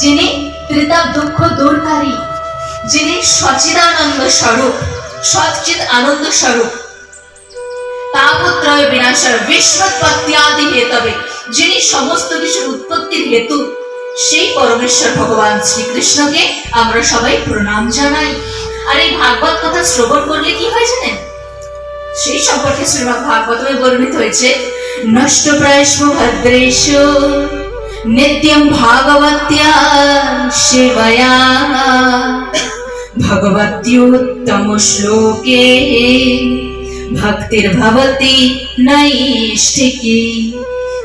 যিনি ত্রিতাপ দুঃখ দূরকারী যিনি সচিদানন্দ স্বরূপ সচিত আনন্দ স্বরূপ। তাপত্রয় বিনাশার বিশ্বৎপত্তিয়াদি হেতবে, যিনি সমস্ত কিছুর উৎপত্তির হেতু, সেই পরমেশ্বর ভগবান শ্রীকৃষ্ণকে আমরা সবাই প্রণাম জানাই। আর এই ভাগবত কথা শ্রবণ করলে কি হয় জানেন? সেই সম্পর্কে শ্রীমদ ভাগবতমে বর্ণিত হয়েছে, নষ্ট প্রায়স্ম ভদ্রেশ নিত্যম ভাগবত্য়া সেবয়া ভগবত্যোত্তম শ্লোকে ভক্তির্ভবতি নৈষ্ঠিকি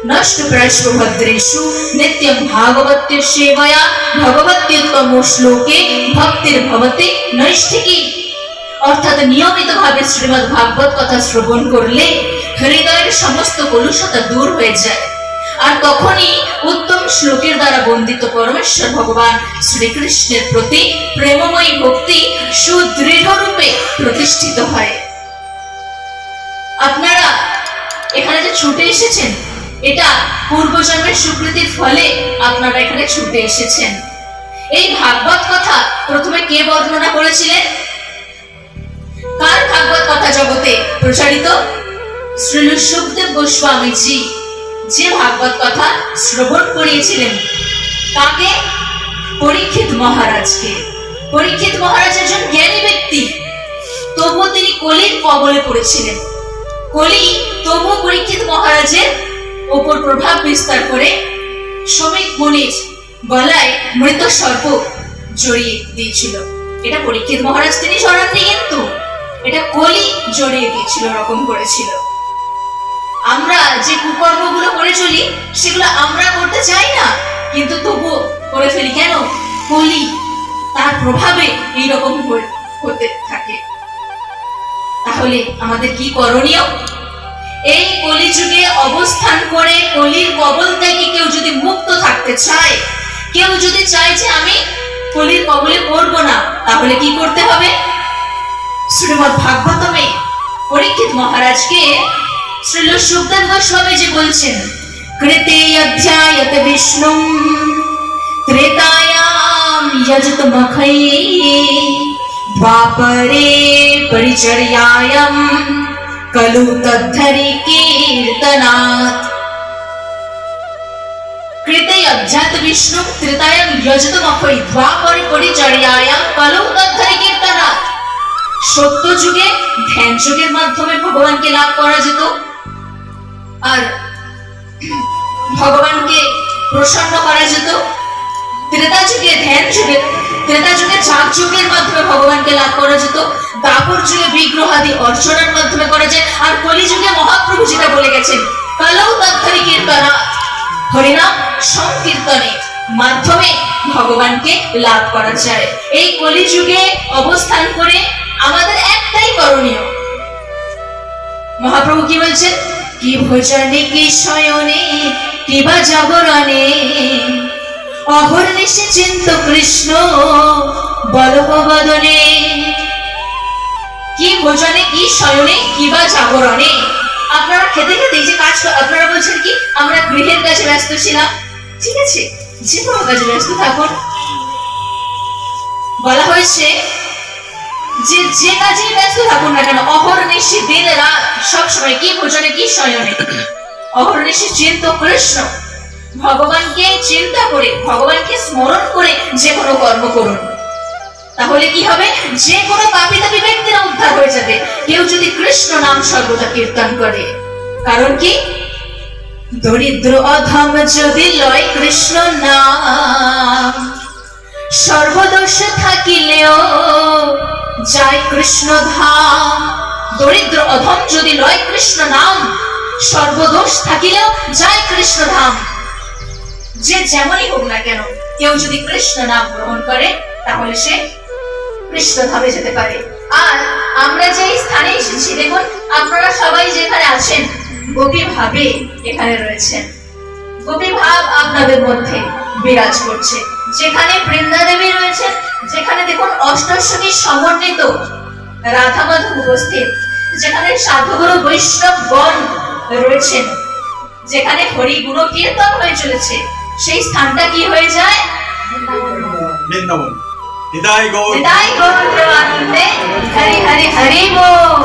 নষ্ট প্রায়স্ম ভদ্রেষু নিত্যম ভাগবত্য সেবয়া ভগবত্যোত্তম শ্লোকে ভক্তির্ভবতি নৈষ্ঠিকি অর্থাৎ নিয়মিত ভাবে শ্রীমদ ভাগবত কথা শ্রবণ করলে হৃদয়ের সমস্ত কলুষতা দূর হয়ে যায়। আর তখনই উত্তম শ্লোকের দ্বারা বন্দিত পরমেশ্বর ভগবান শ্রীকৃষ্ণের প্রতি প্রেমময়ী ভক্তি সুদৃঢ় রূপে প্রতিষ্ঠিত হয়। আপনারা এখানে যে ছুটে এসেছেন, এটা পূর্বজন্মের সুকৃতির ফলে আপনারা এখানে ছুটে এসেছেন। এই ভাগবত কথা প্রথমে কে বর্ণনা করেছিলেন? কার ভাগবত কথা জগতে প্রচারিত? শ্রীল সুখদেব গোস্বামীজি। যে ভাগবত কথা শ্রবণ করিয়েছিলেন, তাকে পরীক্ষিত মহারাজকে, পরীক্ষিত মহারাজ একজন জ্ঞানী ব্যক্তি, তবুও তিনি কলির কবলে পড়েছিলেন। কলি তবুও পরীক্ষিত মহারাজের ওপর প্রভাব বিস্তার করে শ্রমিক মুনির গলায় মৃত সর্প জড়িয়ে দিয়েছিল। এটা পরীক্ষিত মহারাজ তিনি সরাননি কিন্তু এটা কলি জড়িয়ে দিয়েছিল, রকম করেছিল। যে কুকর্মগুলো করে চলি, সেগুলো আমরা করতে চাই না। কিন্তু তবুও করে ফেলি কেন? কলি তার প্রভাবে এইরকম হতে থাকে। তাহলে আমাদের কি করণীয়? এই কলিযুগে অবস্থান করে কলির কবল থেকে কেউ যদি মুক্ত থাকতে চায়, কেউ যদি চায় যে আমি কলির কবলে পড়ব না, তাহলে কি করতে হবে? শ্রীমদ ভাগবতমে পরীক্ষিত মহারাজকে শ্রীল সুখদেব গোস্বামী যে বলছেন, কৃতে অধ্যায়ত বিষ্ণু, ত্রেতায়াম যজত মখৈ দ্বাপরে পরিচর্যায়াম, কলু তদ্ধরি কীর্তনাথ কৃতে অধ্যাত বিষ্ণু, ত্রেতায়াম যজত মখৈ দ্বাপরে পরিচর্যায়াম, কলু তদ্ধরি কীর্তনাথ সত্য যুগে ধ্যান যুগের মাধ্যমে ভগবানকে লাভ করা যেত। আর ভগবানকে প্রসন্ন করা যেত ত্রেতা যুগে, ধ্যান যুগে, ত্রেতা যুগে চাক যুগের মাধ্যমে ভগবানকে লাভ করা যেত দাপর যুগে বিগ্রহ আদি অর্চনার মাধ্যমে করা যায়। আর কলি যুগে মহাপ্রভু যেটা বলে গেছেন, কালৌ তত্থরি কীর্তনা হরিনাম সংকীর্তনের মাধ্যমে ভগবানকে লাভ করা যায়। এই কলি যুগে অবস্থান করে আমাদের একটাই করণীয়। মহাপ্রভু কি বলছেন? কি ভোজনে কি শয়নে কি বা জাগরণে অহর্নিশে চিন্ত কৃষ্ণ বলভবদনে কি ভোজনে কি শয়নে কি বা জাগরণে? আপনারা খেতে খেতে যে কাজ আপনারা বলছেন কি, আমরা গৃহের কাছে ব্যস্ত ছিলাম। ঠিক আছে, যে কোনো কাজে ব্যস্ত থাকুন। বলা হয়েছে যে যে কাজে ব্যস্ত থাকুন না কেন অহর্নিশি দিন রাত সবসময় কি ভোজনে, কি শয়নে? অহর্নিশি কৃষ্ণ। ভগবানকে চিন্তা করে, ভগবানকে স্মরণ করে যে কোনো কর্ম করুন। তাহলে কি হবে? যে কোনো ব্যক্তিরা উদ্ধার হয়ে যাবে। কেউ যদি কৃষ্ণ নাম সর্বদা কীর্তন করে। কারণ কি? দরিদ্র অধম যদি লয় কৃষ্ণ নাম, সর্বদোষ থাকিলেও যায় কৃষ্ণ ধাম দরিদ্র অধম যদি লয় কৃষ্ণ নাম, সর্বদোষ থাকিলেও যায় কৃষ্ণ ধাম যে যেমনই হোক না কেন, কেউ যদি কৃষ্ণ নাম গ্রহণ করে, তাহলে সে কৃষ্ণ ধামে যেতে পারে। আর আমরা যে স্থানে এসেছি, দেখুন, আপনারা সবাই যেখানে আছেন গোপী ভাবে এখানে রয়েছেন। গোপী ভাব আপনাদের মধ্যে বিরাজ করছে। যেখানে বৃন্দা দেবী রয়েছেন যেখানে দেখুন অষ্টশ্বরী সমন্বিত রাধা মাধব উপস্থিত যেখানে সাধুগুরু বৈষ্ণব গণ রয়েছেন যেখানে হরি গুরু কীর্তন হয়ে চলেছে সেই স্থানটা কি হয়ে যায়? বৃন্দাবন। হৃদয় গৌর। হৃদয় গৌর হরি হরি হরি বল।